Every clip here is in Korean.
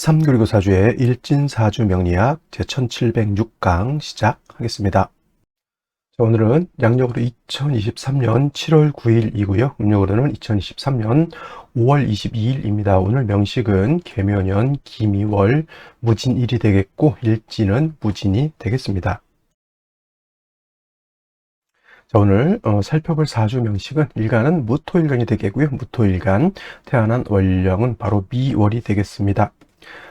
3 그리고 사주의 일진사주 명리학 제1706강 시작하겠습니다. 자, 오늘은 양력으로 2023년 7월 9일이고요. 음력으로는 2023년 5월 22일입니다. 오늘 명식은 개묘년 기미월 무진일이 되겠고 일진은 무진이 되겠습니다. 자, 오늘 어, 살펴볼 사주 명식은 일간은 무토일간이 되겠고요. 무토일간 태어난 월령은 바로 미월이 되겠습니다.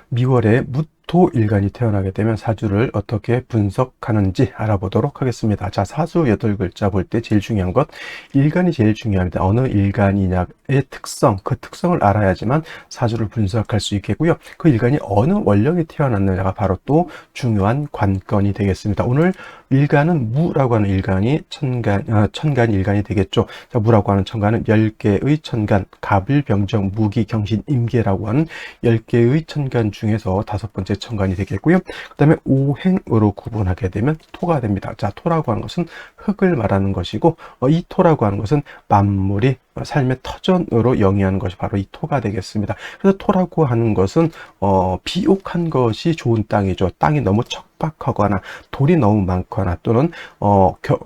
미월에 무 토일간이 태어나게 되면 사주를 어떻게 분석하는지 알아보도록 하겠습니다. 자, 사주 8글자 볼 때 제일 중요한 것 일간이 제일 중요합니다. 어느 일간이냐의 특성, 그 특성을 알아야지만 사주를 분석할 수 있겠고요. 그 일간이 어느 원령에 태어났느냐가 바로 또 중요한 관건이 되겠습니다. 오늘 일간은 무라고 하는 일간이 천간, 어, 천간 일간이 되겠죠. 자, 무라고 하는 천간은 10개의 천간, 갑을, 병정, 무기, 경신, 임계라고 하는 10개의 천간 중에서 다섯 번째 천간이 되겠고요. 그 다음에 오행으로 구분하게 되면 토가 됩니다. 자, 토라고 하는 것은 흙을 말하는 것이고, 어, 이 토라고 하는 것은 만물이 삶의 터전으로 영위하는 것이 바로 이 토가 되겠습니다. 그래서 토라고 하는 것은 어, 비옥한 것이 좋은 땅이죠. 땅이 너무 척박하거나 돌이 너무 많거나 또는 어, 겨,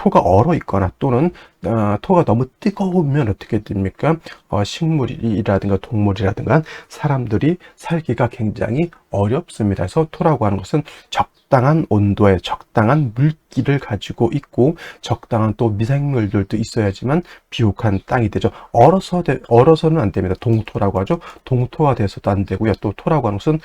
토가 얼어 있거나 또는 어, 토가 너무 뜨거우면 어떻게 됩니까? 어, 식물이라든가 동물이라든가 사람들이 살기가 굉장히 어렵습니다. 그래서 토라고 하는 것은 적당한 온도에 적당한 물기를 가지고 있고 적당한 또 미생물들도 있어야지만 비옥한 땅이 되죠. 얼어서 되, 얼어서는 안 됩니다. 동토라고 하죠. 동토가 돼서도 안 되고요. 또 토라고 하는 것은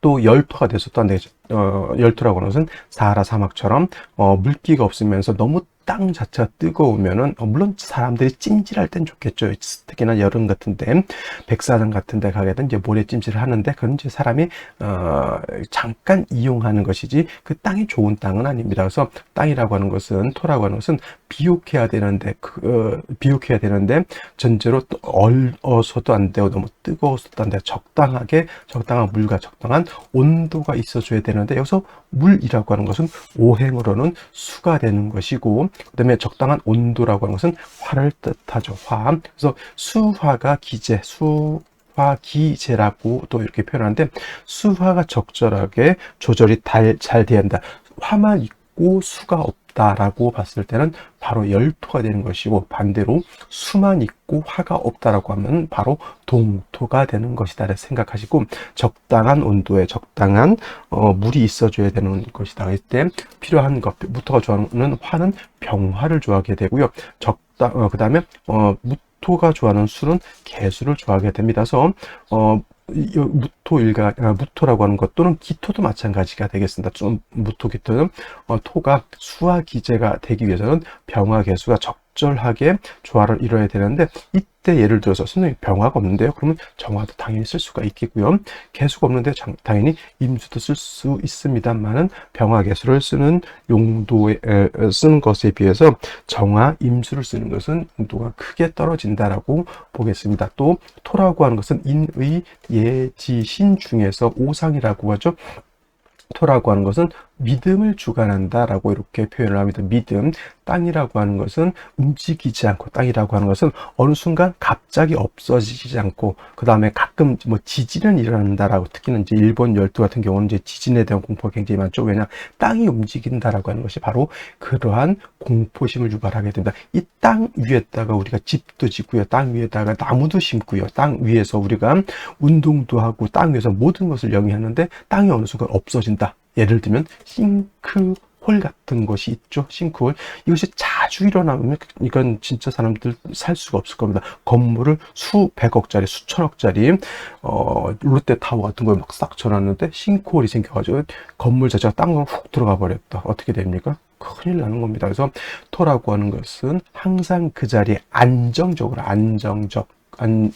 또 열토가 안 되죠. 어, 열토라고 하는 것은 사하라 사막처럼 어, 물기가 없으면서 너무 땅 자체가 뜨거우면은 어, 물론 사람들이 찜질할 땐 좋겠죠. 특히나 여름 같은데 백사장 같은데 가게 되면 이제 모래 찜질을 하는데 그건 이제 사람이 어, 잠깐 이용하는 것이지 그 땅이 좋은 땅은 아닙니다. 그래서 땅이라고 하는 것은 토라고 하는 것은 비옥해야 되는데 그 어, 비옥해야 되는데 전제로 또 얼어서도 안 되고 너무 뜨거워서도 안 되고 적당하게 적당한 물과 적당한 온도가 있어줘야 되는데 여기서 물이라고 하는 것은 오행으로는 수가 되는 것이고 그 다음에 적당한 온도라고 하는 것은 화를 뜻하죠. 화. 그래서 수화가 기재, 수화 기재라고 또 이렇게 표현하는데 수화가 적절하게 조절이 잘 돼야 한다. 화만 있고 수가 없다. 있다라고 봤을 때는 바로 열토가 되는 것이고 반대로 수만 있고 화가 없다라고 하면 바로 동토가 되는 것이다 생각하시고 적당한 온도에 적당한 어, 물이 있어줘야 되는 것이다 이때 필요한 것 무토가 좋아하는 화는 병화를 좋아하게 되고요 적당 어, 그 다음에 어, 무토가 좋아하는 술은 개수를 좋아하게 됩니다 그래서 어, 무토 일가 아, 무토라고 하는 것 또는 기토도 마찬가지가 되겠습니다. 좀 무토 기토는 어, 토가 수화 기제가 되기 위해서는 병화 개수가 적 절하게 조화를 이뤄야 되는데 이때 예를 들어서 선생님 병화가 없는데요. 그러면 정화도 당연히 쓸 수가 있겠고요. 개수가 없는데 당연히 임수도 쓸 수 있습니다만은 병화 개수를 쓰는 용도에 쓰는 것에 비해서 정화 임수를 쓰는 것은 용도가 크게 떨어진다라고 보겠습니다. 또 토라고 하는 것은 인의 예지 신 중에서 오상이라고 하죠. 토라고 하는 것은 믿음을 주관한다라고 이렇게 표현을 합니다. 믿음. 땅이라고 하는 것은 움직이지 않고 땅이라고 하는 것은 어느 순간 갑자기 없어지지 않고 그 다음에 가끔 뭐 지진은 일어난다라고 특히나 이제 일본 열도 같은 경우는 이제 지진에 대한 공포가 굉장히 많죠. 왜냐 땅이 움직인다라고 하는 것이 바로 그러한 공포심을 유발하게 된다. 이 땅 위에다가 우리가 집도 짓고요. 땅 위에다가 나무도 심고요. 땅 위에서 우리가 운동도 하고 땅 위에서 모든 것을 영위하는데 땅이 어느 순간 없어진다. 예를 들면 싱크홀 같은 것이 있죠. 싱크홀. 이것이 자주 일어나면 이건 진짜 사람들 살 수가 없을 겁니다. 건물을 수백억짜리, 수천억짜리 어, 롯데타워 같은 걸 막 싹 쳐놨는데 싱크홀이 생겨가지고 건물 자체가 땅으로 훅 들어가 버렸다. 어떻게 됩니까? 큰일 나는 겁니다. 그래서 토라고 하는 것은 항상 그 자리에 안정적으로 안정적 안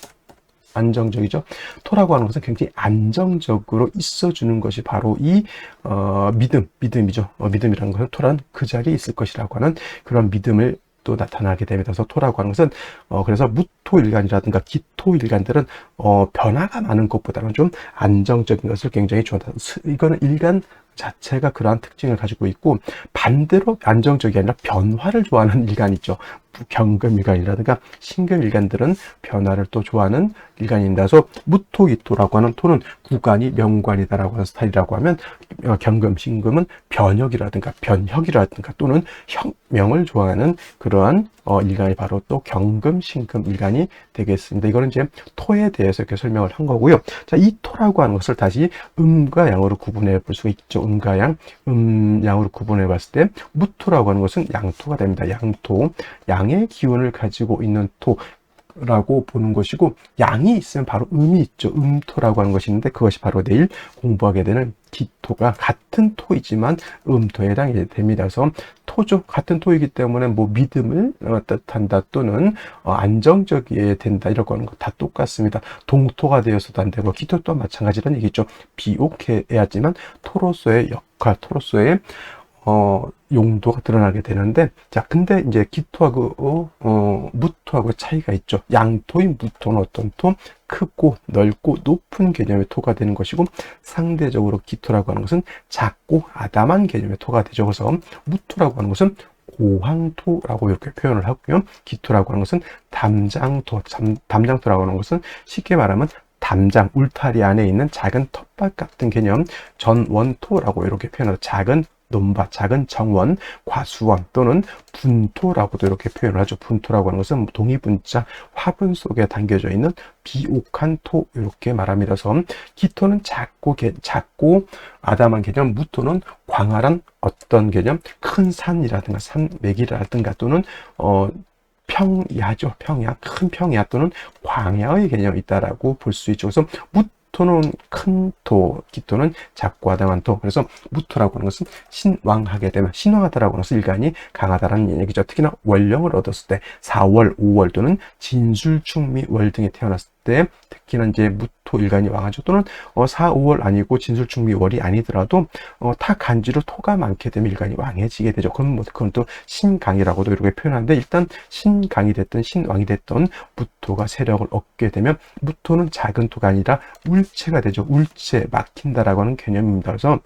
안정적이죠. 토라고 하는 것은 굉장히 안정적으로 있어주는 것이 바로 이 어, 믿음, 믿음이죠. 어, 믿음이라는 것은 토란 그 자리에 있을 것이라고 하는 그런 믿음을 또 나타나게 됩니다. 그래서 토라고 하는 것은 어, 그래서 무토일간이라든가 기토일간들은 어, 변화가 많은 것보다는 좀 안정적인 것을 굉장히 좋아한다. 이거는 일간 자체가 그러한 특징을 가지고 있고 반대로 안정적이 아니라 변화를 좋아하는 일간이죠. 경금일간이라든가 신금일간들은 변화를 또 좋아하는 일간입니다. 그래서 무토기토라고 하는 토는 구간이 명관이다라고 하는 스타일이라고 하면 어, 경금, 신금은 변혁이라든가 변혁이라든가 또는 혁명을 좋아하는 그러한 어, 일간이 바로 또 경금, 신금 일간이 되겠습니다. 이거는 이제 토에 대해서 이렇게 설명을 한 거고요. 자, 이 토라고 하는 것을 다시 음과 양으로 구분해 볼 수가 있죠. 음과 양, 음, 양으로 구분해 봤을 때 무토라고 하는 것은 양토가 됩니다. 양토, 양의 기운을 가지고 있는 토, 라고 보는 것이고 양이 있으면 바로 음이 있죠. 음토라고 하는 것이 있는데 그것이 바로 내일 공부하게 되는 기토가 같은 토이지만 음토에 해당이 됩니다. 그래서 토죠. 같은 토이기 때문에 뭐 믿음을 어, 뜻한다 또는 어, 안정적이어야 된다 이런 거는 다 똑같습니다. 동토가 되어서도 안 되고 기토 또한 마찬가지라는 얘기죠. 비옥해야지만 토로서의 역할, 토로서의 어, 용도가 드러나게 되는데, 자, 근데 이제 기토하고, 어, 무토하고 차이가 있죠. 양토인 무토는 어떤 토? 크고 넓고 높은 개념의 토가 되는 것이고, 상대적으로 기토라고 하는 것은 작고 아담한 개념의 토가 되죠. 그래서 무토라고 하는 것은 고황토라고 이렇게 표현을 하고요. 기토라고 하는 것은 담장토, 담장토라고 하는 것은 쉽게 말하면 담장, 울타리 안에 있는 작은 텃밭 같은 개념, 전원토라고 이렇게 표현해서 작은 논밭, 작은 정원, 과수원 또는 분토라고도 이렇게 표현을 하죠. 분토라고 하는 것은 동의분자 화분 속에 담겨져 있는 비옥한 토 이렇게 말합니다. 기토는 작고 작고 아담한 개념, 무토는 광활한 어떤 개념, 큰 산이라든가 산맥이라든가 또는 어 평야죠. 평야, 큰 평야 또는 광야의 개념이 있다라고 볼 수 있죠. 그래서 무 토는 큰 토, 기토는 작고 아담한 토. 그래서 무토라고 하는 것은 신왕하게 되면 신왕하다라고 하는 것은 일간이 강하다라는 얘기죠. 특히나 월령을 얻었을 때 4월, 5월 또는 진술충미 월 등에 태어났을 때 특히나 이제 무토 일간이 왕하죠. 또는 어, 4, 5월 아니고 진술충미 월이 아니더라도 어, 타 간지로 토가 많게 되면 일간이 왕해지게 되죠. 그럼 뭐 그건 또 신강이라고도 이렇게 표현하는데 일단 신강이 됐든 신왕이 됐던 무토가 세력을 얻게 되면 무토는 작은 토가 아니라 울체가 되죠. 울체 막힌다라고 하는 개념입니다. 그래서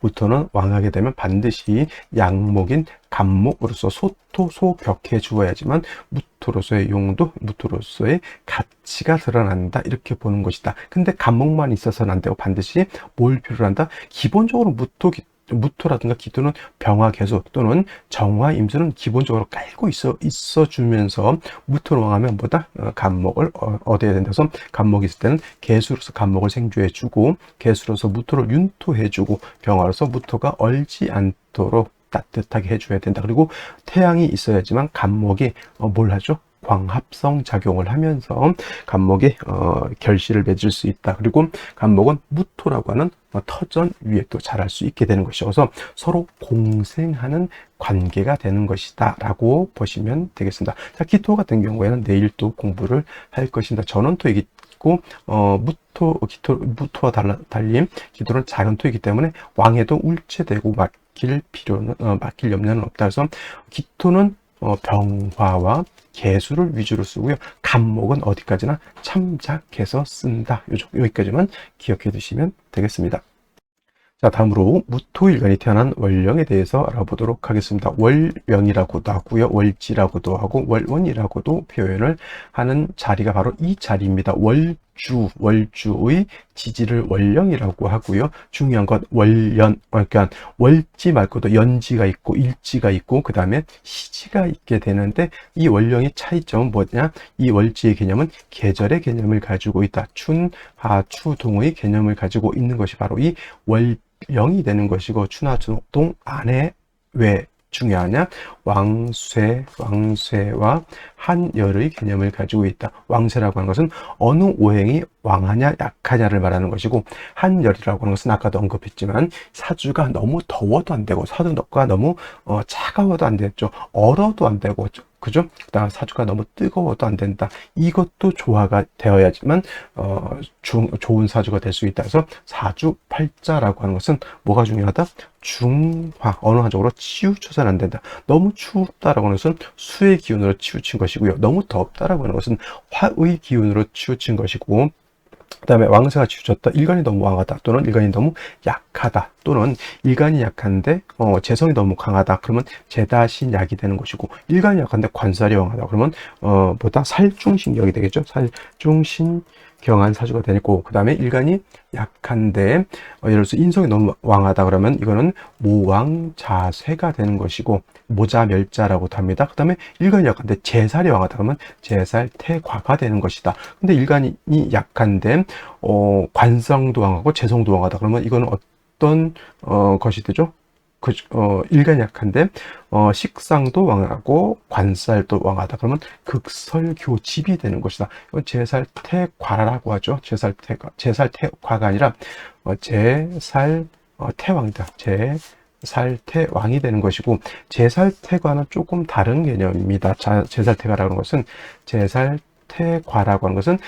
무토는 왕하게 되면 반드시 양목인 간목으로서 소토 소격해 주어야지만 무토로서의 용도, 무토로서의 가치가 드러난다 이렇게 보는 것이다. 근데 간목만 있어서는 안 되고 반드시 뭘 필요로 한다? 기본적으로 무토 무토라든가 기토는 병화 개수 또는 정화 임수는 기본적으로 깔고 있어 있어 주면서 무토로 왕하면 보다 어, 간목을 어, 얻어야 된다. 그래서 간목이 있을 때는 개수로서 간목을 생주해 주고 개수로서 무토를 윤토해 주고 병화로서 무토가 얼지 않도록 따뜻하게 해줘야 된다. 그리고 태양이 있어야지만 간목이 어, 뭘 하죠? 광합성 작용을 하면서 간목이 어, 결실을 맺을 수 있다. 그리고 간목은 무토라고 하는 어, 터전 위에 또 자랄 수 있게 되는 것이죠. 그래서 서로 공생하는 관계가 되는 것이다 라고 보시면 되겠습니다. 자, 기토 같은 경우에는 내일 또 공부를 할 것입니다. 전원토이기 고 어, 무토, 기토, 무토와 달라, 달림, 기토는 작은 토이기 때문에 왕에도 울체되고 맡길 필요는, 어, 맡길 염려는 없다. 그래서 기토는 어, 병화와 개수를 위주로 쓰고요. 간목은 어디까지나 참작해서 쓴다. 여기까지만 기억해 두시면 되겠습니다. 자, 다음으로 무토일간이 태어난 월령에 대해서 알아보도록 하겠습니다. 월명이라고도 하고요. 월지라고도 하고 월원이라고도 표현을 하는 자리가 바로 이 자리입니다. 월 주, 월주의 지지를 월령이라고 하고요. 중요한 건 월연, 그러니까 월지 말고도 연지가 있고 일지가 있고 그 다음에 시지가 있게 되는데 이 월령의 차이점은 뭐냐? 이 월지의 개념은 계절의 개념을 가지고 있다. 춘, 하, 추, 동의 개념을 가지고 있는 것이 바로 이 월, 0이 되는 것이고 추나동 안에 왜 중요하냐? 왕쇠, 왕쇠와 한열의 개념을 가지고 있다. 왕쇠라고 하는 것은 어느 오행이 왕하냐, 약하냐를 말하는 것이고, 한열이라고 하는 것은 아까도 언급했지만, 사주가 너무 더워도 안 되고, 사주가 너무 어, 차가워도 안 되죠. 얼어도 안 되고, 그죠? 그다음 사주가 너무 뜨거워도 안 된다. 이것도 조화가 되어야지만 어, 중, 좋은 사주가 될 수 있다. 그래서 사주 팔자라고 하는 것은 뭐가 중요하다? 중화, 언어적으로 치우쳐서는 안 된다. 너무 춥다라고 하는 것은 수의 기운으로 치우친 것이고요. 너무 덥다라고 하는 것은 화의 기운으로 치우친 것이고 그 다음에 왕세가 치우쳤다. 일간이 너무 왕하다. 또는 일간이 너무 약하다. 또는 일간이 약한데 어, 재성이 너무 강하다. 그러면 재다신 약이 되는 것이고 일간이 약한데 관살이 왕하다. 그러면 어, 보다 살중신경이 되겠죠. 살중신 경한 사주가 되고 그 다음에 일간이 약한데 어, 예를 들어서 인성이 너무 왕하다 그러면 이거는 모왕자쇠가 되는 것이고 모자멸자라고도 합니다. 그 다음에 일간이 약한데 재살이 왕하다 그러면 재살태과가 되는 것이다. 근데 일간이 약한데 어, 관성도 왕하고 재성도 왕하다 그러면 이거는 어떤 어, 것이 되죠? 그, 어, 일간 약한데, 어, 식상도 왕하고, 관살도 왕하다. 그러면 극설교집이 되는 것이다. 이건 제살태과라고 하죠. 제살태과, 제살태과가 아니라, 어, 제살, 어, 태왕이다. 제, 살태왕이 되는 것이고 제살태과는 조금 다른 개념입니다. 제살태과라는 것은 제살태과라고 하는 것은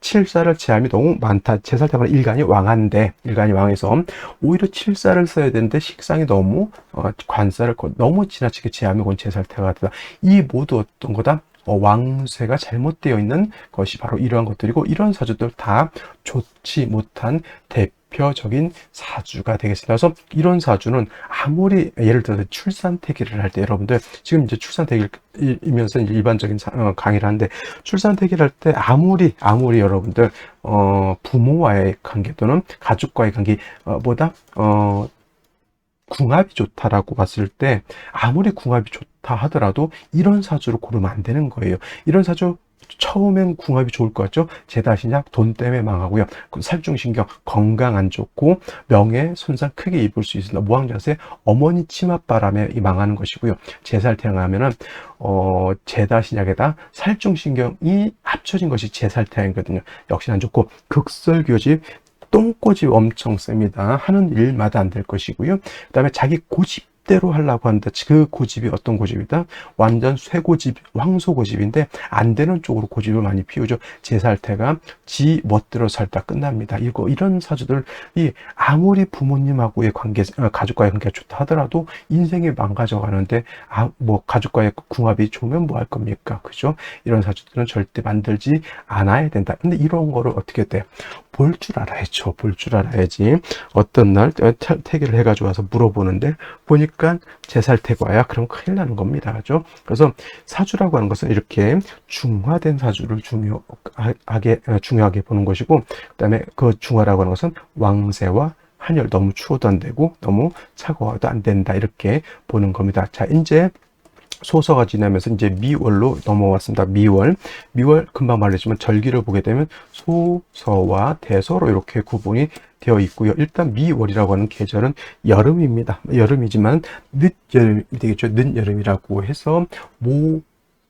칠사를 제함이 너무 많다. 제살태과는 일간이 왕한데 일간이 왕해서 오히려 칠사를 써야 되는데 식상이 너무 어, 관사를 너무 지나치게 제함이 온 제살태과다. 이 모두 어떤 거다? 어, 왕쇠가 잘못되어 있는 것이 바로 이러한 것들이고 이런 사주들 다 좋지 못한 대표 대표적인 사주가 되겠습니다. 그래서 이런 사주는 아무리 예를 들어서 출산 태기를 할 때 여러분들 지금 이제 출산 태기이면서 일반적인 어, 강의를 하는데 출산 태기를 할 때 아무리 아무리 여러분들 어 부모와의 관계 또는 가족과의 관계보다 어 궁합이 좋다라고 봤을 때 아무리 궁합이 좋다 하더라도 이런 사주를 고르면 안 되는 거예요. 이런 사주 처음엔 궁합이 좋을 것 같죠? 제다신약 돈 때문에 망하고요. 그 살중신경 건강 안 좋고 명예 손상 크게 입을 수 있습니다. 무왕자세 어머니 치맛바람에 망하는 것이고요. 제살 태양하면은 어 제다신약에다 살중신경이 합쳐진 것이 제살태양이거든요. 역시 안 좋고 극설교집 똥꼬집 엄청 셉니다. 하는 일마다 안 될 것이고요. 그 다음에 자기 고집 뜻대로 하려고 하는데 그 고집이 어떤 고집이다? 완전 쇠고집, 황소고집인데 안 되는 쪽으로 고집을 많이 피우죠. 제 살태가 지 멋대로 살다 끝납니다. 이거 이런 사주들이 아무리 부모님하고의 관계, 어, 가족과의 관계가 좋다 하더라도 인생이 망가져 가는데 아, 뭐 가족과의 궁합이 좋으면 뭐 할 겁니까? 그죠? 이런 사주들은 절대 만들지 않아야 된다. 근데 이런 거를 어떻게 돼? 볼 줄 알아야죠. 볼 줄 알아야지. 어떤 날 태기를 해가지고 와서 물어보는데 보니까 그러니까 제살태과야 그럼 큰일 나는 겁니다. 그죠? 그래서 사주라고 하는 것은 이렇게 중화된 사주를 중요하게 어, 중요하게 보는 것이고 그 다음에 그 중화라고 하는 것은 왕세와 한열 너무 추워도 안 되고 너무 차가워도 안 된다 이렇게 보는 겁니다. 자 이제 소서가 지나면서 이제 미월로 넘어왔습니다. 미월. 미월 금방 말했지만 절기를 보게 되면 소서와 대서로 이렇게 구분이 되어 있고요. 일단 미월이라고 하는 계절은 여름입니다. 여름이지만 늦여름이 되겠죠. 늦여름이라고 해서 모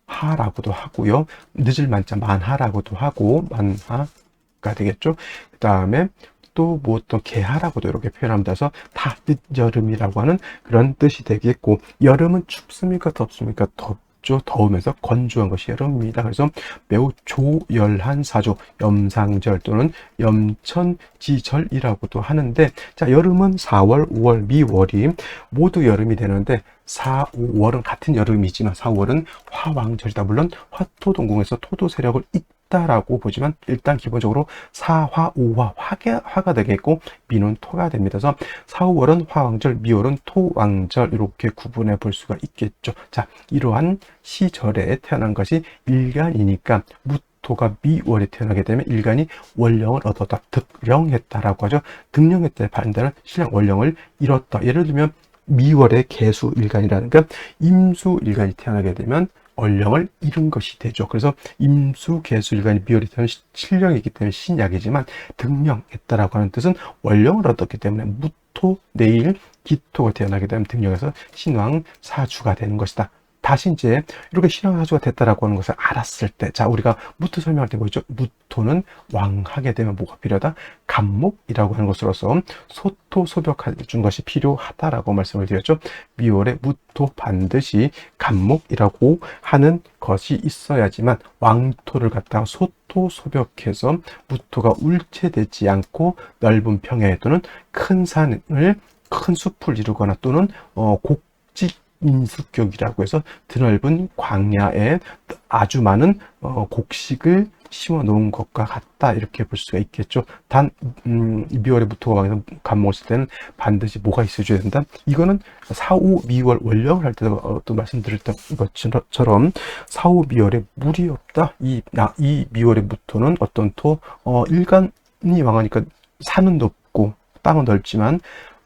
하라고도 하고요. 늦을 만자 만하라고도 하고 만하가 되겠죠. 그 다음에 또 뭐 어떤 개하라고도 이렇게 표현합니다. 그래서 다 늦여름이라고 하는 그런 뜻이 되겠고 여름은 춥습니까 덥습니까 덥 덥죠. 더우면서 건조한 것이 여름입니다. 그래서 매우 조열한 사조, 염상절 또는 염천지절이라고도 하는데, 자, 여름은 4월, 5월, 미월이 모두 여름이 되는데, 4, 5월은 같은 여름이지만 4, 5월은 화왕절이다. 물론 화토동궁에서 토도 세력을 있다라고 보지만 일단 기본적으로 사화, 오화, 화가, 화가 되겠고 미는 토가 됩니다. 그래서 4, 5월은 화왕절, 미월은 토왕절 이렇게 구분해 볼 수가 있겠죠. 자, 이러한 시절에 태어난 것이 일간이니까 무토가 미월에 태어나게 되면 일간이 원령을 얻었다. 득령했다라고 하죠. 득령했다의 반대는 신령 원령을 잃었다. 예를 들면 미월의 개수 일간이라는 건 임수 일간이 태어나게 되면 얼령을 잃은 것이 되죠. 그래서 임수 개수 일간이 미월이 되면 실령이기 때문에 신약이지만 등령했다라고 하는 뜻은 원령을 얻었기 때문에 무토 내일 기토가 태어나게 되면 등령해서 신왕 사주가 되는 것이다. 다시 이제 이렇게 신앙사주가 됐다라고 하는 것을 알았을 때, 자, 우리가 무토 설명할 때 뭐죠? 무토는 왕하게 되면 뭐가 필요하다? 감목이라고 하는 것으로서 소토 소벽해 준 것이 필요하다라고 말씀을 드렸죠. 미월에 무토 반드시 감목이라고 하는 것이 있어야지만 왕토를 갖다가 소토 소벽해서 무토가 울체되지 않고 넓은 평야 또는 큰 산을 큰 숲을 이루거나 또는 어, 곡지 인숙격이라고 해서 드넓은 광야에 아주 많은 어, 곡식을 심어 놓은 것과 같다 이렇게 볼 수가 있겠죠. 단 음, 미월에 무토가 왕에서 간목을 때는 반드시 뭐가 있어줘야 된다. 이거는 4, 5, 미월 원령을 할 때도 어, 또 말씀드렸던 것처럼 4, 5, 미월에 물이 없다. 이, 나, 이 미월의 무토는 어떤 토 어, 일간이 왕하니까 산은 높고 땅은 넓지만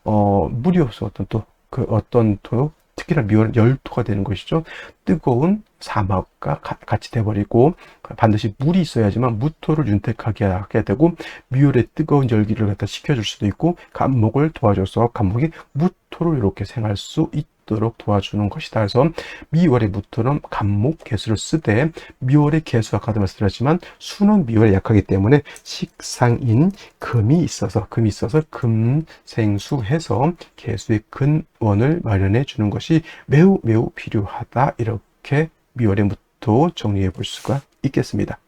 어, 물이 없어 어떤 또 그 어떤 토 특히나 미월은 열토가 되는 것이죠. 뜨거운 사막과 같이 돼버리고 반드시 물이 있어야지만 무토를 윤택하게 하게 되고 미월의 뜨거운 열기를 갖다 식혀줄 수도 있고 감목을 도와줘서 감목이 무토를 이렇게 생할 수 있도록 도와주는 것이다. 그래서 미월의 무토는 감목 개수를 쓰되 미월의 개수 아까도 말씀드렸지만 수는 미월에 약하기 때문에 식상인 금이 있어서 금이 있어서 금생수해서 개수의 근원을 마련해 주는 것이 매우 매우 필요하다 이렇게 미월의부터 정리해 볼 수가 있겠습니다.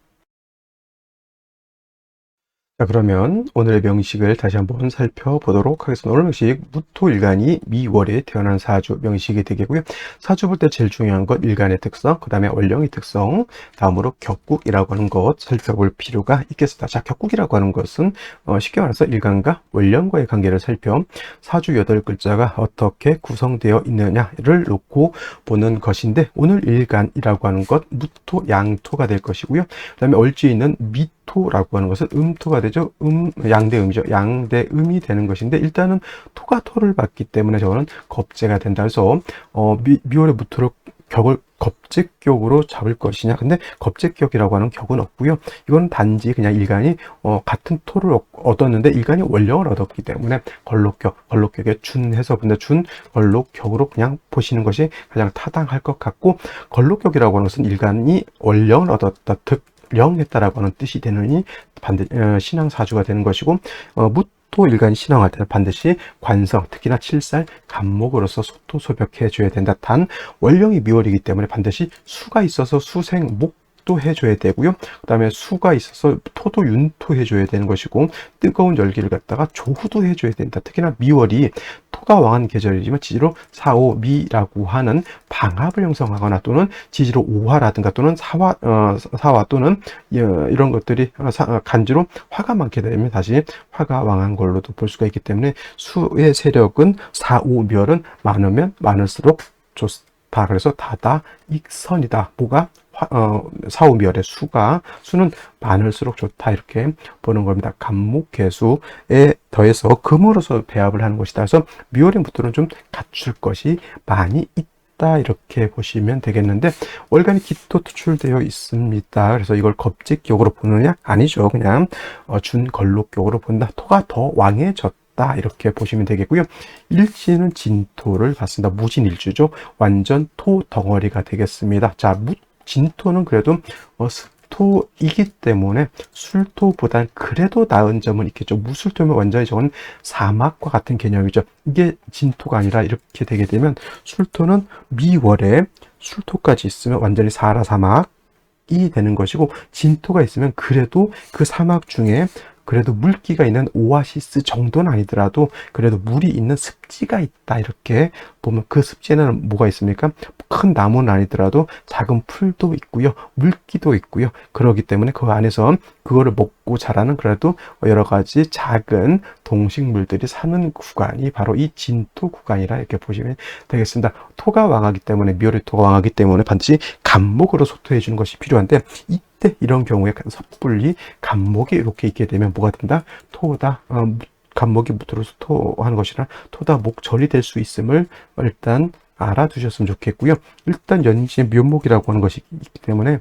자, 그러면 오늘의 명식을 다시 한번 살펴보도록 하겠습니다. 오늘 명식, 무토일간이 미월에 태어난 사주 명식이 되겠고요. 사주 볼 때 제일 중요한 것 일간의 특성, 그 다음에 원령의 특성, 다음으로 격국이라고 하는 것 살펴볼 필요가 있겠습니다. 자, 격국이라고 하는 것은 어, 쉽게 말해서 일간과 원령과의 관계를 살펴 사주 여덟 글자가 어떻게 구성되어 있느냐를 놓고 보는 것인데 오늘 일간이라고 하는 것 무토, 양토가 될 것이고요. 그 다음에 얼지에 있는 미 토라고 하는 것은 음토가 되죠. 음, 양대음이죠. 양대음이 되는 것인데 일단은 토가 토를 받기 때문에 저거는 겁재가 된다 해서 어, 미, 미월의 무토를 격을 겁재격으로 잡을 것이냐 근데 겁재격이라고 하는 격은 없고요 이건 단지 그냥 일간이 어, 같은 토를 얻었는데 일간이 원령을 얻었기 때문에 걸록격 걸록격에 준해서 근데 준 걸록격으로 그냥 보시는 것이 가장 타당할 것 같고 걸록격이라고 하는 것은 일간이 원령을 얻었다 즉 영했다라고 하는 뜻이 되느니 반드 어, 신앙 사주가 되는 것이고 어, 무토 일간 신앙할 때는 반드시 관성 특히나 칠살 간목으로서 소토 소벽해 줘야 된다. 단 원령이 미월이기 때문에 반드시 수가 있어서 수생 목 또 해줘야 되고요. 그 다음에 수가 있어서 토도 윤토 해줘야 되는 것이고 뜨거운 열기를 갖다가 조후도 해줘야 된다. 특히나 미월이 토가 왕한 계절이지만 지지로 사오 미라고 하는 방합을 형성하거나 또는 지지로 오화라든가 또는 사화 어, 사화 또는 어, 이런 것들이 어, 어, 간지로 화가 많게 되면 다시 화가 왕한 걸로도 볼 수가 있기 때문에 수의 세력은 사오멸은 많으면 많을수록 좋다. 그래서 다다 익선이다. 뭐가 어, 사오멸의 수가 수는 많을수록 좋다 이렇게 보는 겁니다. 간목개수에 더해서 금으로서 배합을 하는 것이다. 그래서 미월의 무토는 좀 갖출 것이 많이 있다. 이렇게 보시면 되겠는데 월간이 기토 투출되어 있습니다. 그래서 이걸 겁직격으로 보느냐? 아니죠. 그냥 어, 준걸록격으로 본다. 토가 더 왕해졌다. 이렇게 보시면 되겠고요. 일지는 진토를 받습니다. 무진일주죠. 완전 토 덩어리가 되겠습니다. 자, 무 진토는 그래도 어, 습토이기 때문에 술토보단 그래도 나은 점은 있겠죠. 무술토면 완전히 저건 사막과 같은 개념이죠. 이게 진토가 아니라 이렇게 되게 되면 술토는 미월에 술토까지 있으면 완전히 사하라 사막이 되는 것이고 진토가 있으면 그래도 그 사막 중에 그래도 물기가 있는 오아시스 정도는 아니더라도 그래도 물이 있는 습 지가 있다 이렇게 보면 그 습지에는 뭐가 있습니까? 큰 나무는 아니더라도 작은 풀도 있고요 물기도 있고요 그러기 때문에 그 안에서 그거를 먹고 자라는 그래도 여러 가지 작은 동식물들이 사는 구간이 바로 이 진토 구간이라 이렇게 보시면 되겠습니다 토가 왕하기 때문에 미월의 토가 왕하기 때문에 반드시 감목으로 소토해 주는 것이 필요한데 이때 이런 경우에 섣불리 감목이 이렇게 있게 되면 뭐가 된다? 토다 어, 간목이 무토로 토하는 것이라 토다 목 절이 될 수 있음을 일단 알아두셨으면 좋겠고요. 일단 연지의 묘목이라고 하는 것이 있기 때문에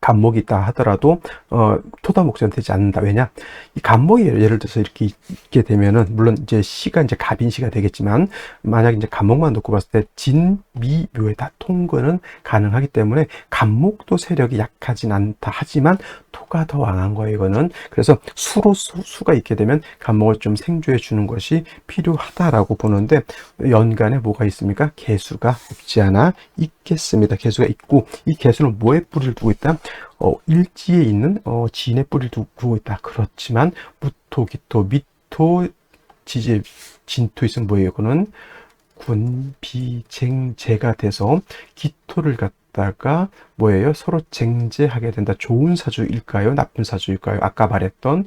간목이 있다 하더라도 어, 토다 목재는 되지 않는다. 왜냐? 이 간목이 예를 들어서 이렇게 있게 되면은 물론 이제 시가 이제 갑인 시가 되겠지만 만약 이제 간목만 놓고 봤을 때 진미묘에 다 통근은 가능하기 때문에 간목도 세력이 약하진 않다 하지만 토가 더 왕한 거예요. 이거는 그래서 수로 수, 가 있게 되면 간목을 좀 생조해 주는 것이 필요하다라고 보는데 연간에 뭐가 있습니까? 개수가 없지 않아 있겠습니다. 개수가 있고 이 개수는 뭐에 뿌리를 두고 있다? 어, 일지에 있는 어, 진의 뿌리를 두고 있다. 그렇지만 무토, 기토, 미토, 지지, 진토 있으면 뭐예요? 이거는 군비쟁제가 돼서 기토를 갖다가 뭐예요? 서로 쟁제하게 된다. 좋은 사주일까요? 나쁜 사주일까요? 아까 말했던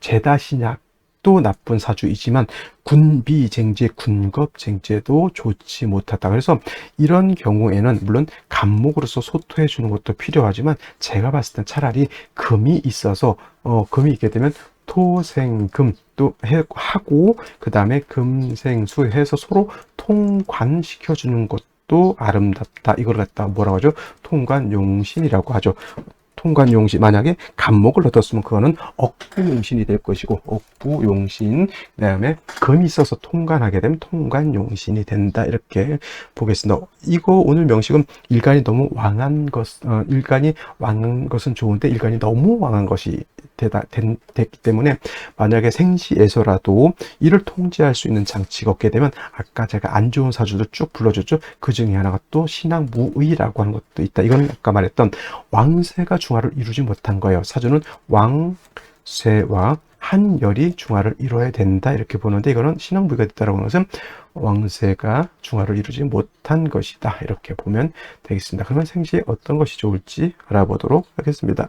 제다신약 도 나쁜 사주이지만 군비쟁제, 군겁쟁제도 좋지 못하다. 그래서 이런 경우에는 물론 간목으로서 소토해 주는 것도 필요하지만 제가 봤을 땐 차라리 금이 있어서 어, 금이 있게 되면 토생금 또 해- 하고 그 다음에 금생수 해서 서로 통관시켜 주는 것도 아름답다. 이걸 갖다 뭐라고 하죠? 통관 용신이라고 하죠. 통관용신 만약에 간목을 얻었으면 그거는 억부용신이 될 것이고 억부용신 그다음에 금이 있어서 통관하게 되면 통관용신이 된다 이렇게 보겠습니다. 이거 오늘 명식은 일간이 너무 왕한 것 어, 일간이 왕한 것은 좋은데 일간이 너무 왕한 것이 되다, 된, 됐기 때문에 만약에 생시에서라도 이를 통제할 수 있는 장치가 없게 되면 아까 제가 안 좋은 사주들 쭉 불러줬죠. 그 중에 하나가 또 신앙 무의라고 하는 것도 있다. 이건 아까 말했던 왕세가 중화를 이루지 못한 거예요. 사주는 왕세와 한열이 중화를 이루어야 된다 이렇게 보는데 이거는 신앙무의가 됐다라고 하는 것은 왕세가 중화를 이루지 못한 것이다 이렇게 보면 되겠습니다. 그러면 생시에 어떤 것이 좋을지 알아보도록 하겠습니다.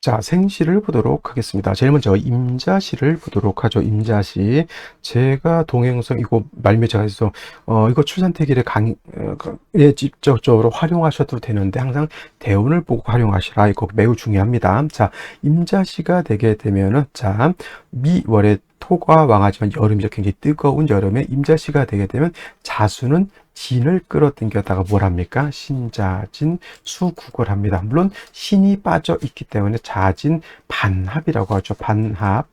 자, 생시를 보도록 하겠습니다. 제일 먼저 임자시를 보도록 하죠. 임자시. 제가 동행성 이거 말미제가 해서 어 이거 출산태기를 강 에 직접적으로 활용하셔도 되는데 항상 대운을 보고 활용하시라. 이거 매우 중요합니다. 자, 임자시가 되게 되면은 자, 미월에 토가 왕하지만 여름이죠. 굉장히 뜨거운 여름에 임자시가 되게 되면 자수는 진을 끌어당겨다가 뭘 합니까? 신자진 수국을 합니다. 물론 신이 빠져 있기 때문에 자진 반합이라고 하죠. 반합.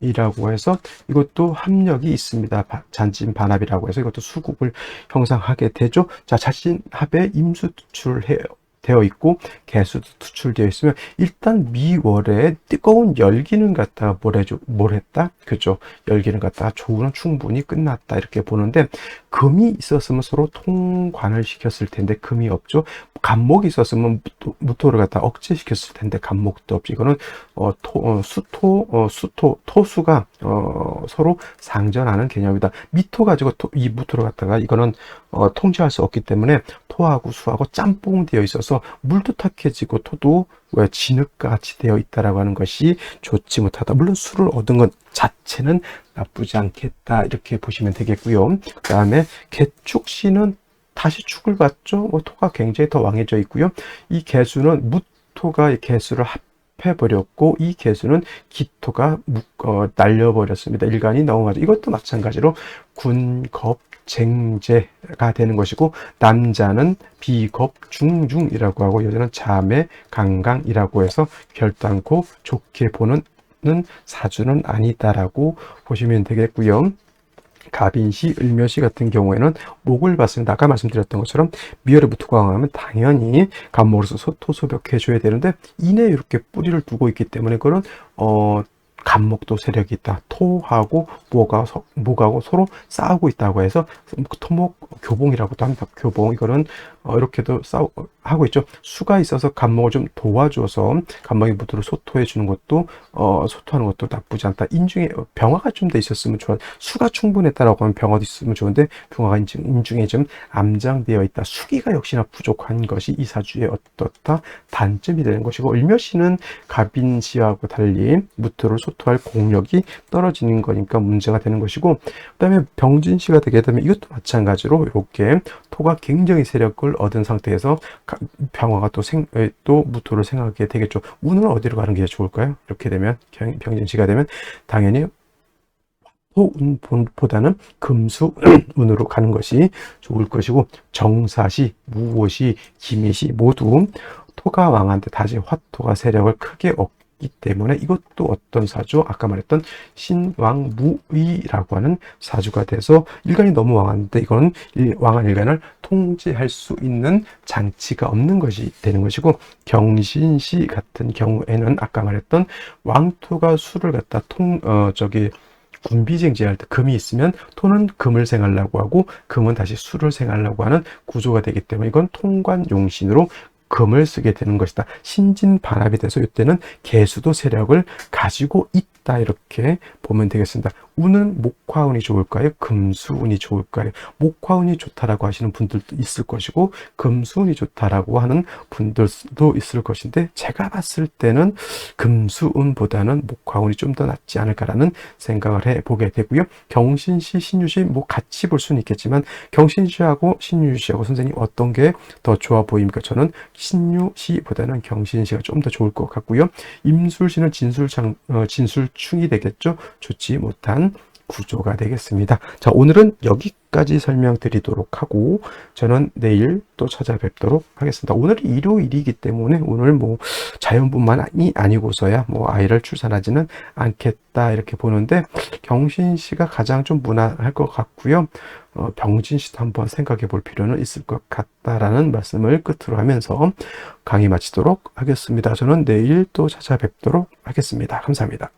이라고 해서 이것도 합력이 있습니다. 바- 잔진 반합이라고 해서 이것도 수국을 형성하게 되죠. 자, 자신합에 임수 투출해요. 되어 있고 개수도 투출되어 있으면 일단 미월에 뜨거운 열기는 갖다가 뭘 해줘 뭘 했다? 그죠? 열기는 갖다가 조우는 충분히 끝났다. 이렇게 보는데 금이 있었으면 서로 통관을 시켰을 텐데 금이 없죠. 간목이 있었으면 무토, 무토를 갖다 억제시켰을 텐데 간목도 없지. 이거는 어, 토, 어, 수토 어, 수토 토수가 어, 서로 상전하는 개념이다. 미토 가지고 토, 이 무토를 갖다가 이거는 어, 통제할 수 없기 때문에 토하고 수하고 짬뽕 되어 있어서 물도 탁해지고 토도 왜 진흙같이 되어 있다라고 하는 것이 좋지 못하다. 물론 술을 얻은 것 자체는 나쁘지 않겠다 이렇게 보시면 되겠고요. 그 다음에 개축시는 다시 축을 받죠. 뭐 토가 굉장히 더 왕해져 있고요. 이 개수는 무토가 이 개수를 합 해버렸고 이 개수는 기토가 묶어 날려버렸습니다. 일간이 넘어가죠. 이것도 마찬가지로 군겁 쟁제가 되는 것이고 남자는 비겁 중중이라고 하고 여자는 자매 강강이라고 해서 결단코 좋게 보는 사주는 아니다라고 보시면 되겠고요. 가빈시, 을묘시 같은 경우에는 목을 봤습니다. 아까 말씀드렸던 것처럼 미열에 무토가 강하면 당연히 간목으로서 소토소벽 해줘야 되는데 이내 이렇게 뿌리를 두고 있기 때문에 그런 어 간목도 세력이 있다. 토하고 모가 서, 목하고 서로 싸우고 있다고 해서 토목 교봉이라고도 합니다. 교봉 이거는 어, 이렇게도 싸우 하고 있죠. 수가 있어서 간목을 좀 도와줘서 간목이 무토를 소토해 주는 것도 어, 소토하는 것도 나쁘지 않다. 인중에 병화가 좀 더 있었으면 좋아. 수가 충분했다라고 하면 병화도 있으면 좋은데 병화가 인중, 인중에 좀 암장되어 있다. 수기가 역시나 부족한 것이 이 사주의 어떻다 단점이 되는 것이고 을묘시는 갑인시하고 달리 무토를 소토할 공력이 떨어지는 거니까 문제가 되는 것이고 그다음에 병진시가 되게 되면 이것도 마찬가지로 이렇게 토가 굉장히 세력을 얻은 상태에서 가- 병화가 또 생, 에, 또 무토를 생각하게 되겠죠. 운은 어디로 가는 게 좋을까요? 이렇게 되면 경- 병진시가 되면 당연히 토운보다는 금수운으로 가는 것이 좋을 것이고 정사시, 무오시, 기미시 모두 토가 왕한테 다시 화토가 세력을 크게 얻 기 때문에 이것도 어떤 사주? 아까 말했던 신왕무의라고 하는 사주가 돼서 일간이 너무 왕한데 일- 왕한 일간을 통제할 수 있는 장치가 없는 것이 되는 것이고 경신시 같은 경우에는 아까 말했던 왕토가 수를 갖다 통, 어, 저기 군비쟁제할 때 금이 있으면 토는 금을 생하려고 하고 금은 다시 수를 생하려고 하는 구조가 되기 때문에 이건 통관용신으로 금을 쓰게 되는 것이다. 신진 반합이 돼서 이때는 개수도 세력을 가지고 있다 이렇게 보면 되겠습니다. 운은 목화운이 좋을까요? 금수운이 좋을까요? 목화운이 좋다라고 하시는 분들도 있을 것이고 금수운이 좋다라고 하는 분들도 있을 것인데 제가 봤을 때는 금수운보다는 목화운이 좀 더 낫지 않을까라는 생각을 해보게 되고요. 경신시, 신유시 뭐 같이 볼 수는 있겠지만 경신시하고 신유시하고 선생님 어떤 게 더 좋아 보입니까? 저는 신유시보다는 경신시가 좀 더 좋을 것 같고요. 임술시는 진술장, 어, 진술충이 되겠죠. 좋지 못한 구조가 되겠습니다. 자, 오늘은 여기까지 설명드리도록 하고 저는 내일 또 찾아뵙도록 하겠습니다. 오늘이 일요일이기 때문에 오늘 뭐 자연분만이 아니고서야 뭐 아이를 출산하지는 않겠다 이렇게 보는데 경신 씨가 가장 좀 무난할 것 같고요. 어, 병진 씨도 한번 생각해 볼 필요는 있을 것 같다라는 말씀을 끝으로 하면서 강의 마치도록 하겠습니다. 저는 내일 또 찾아뵙도록 하겠습니다. 감사합니다.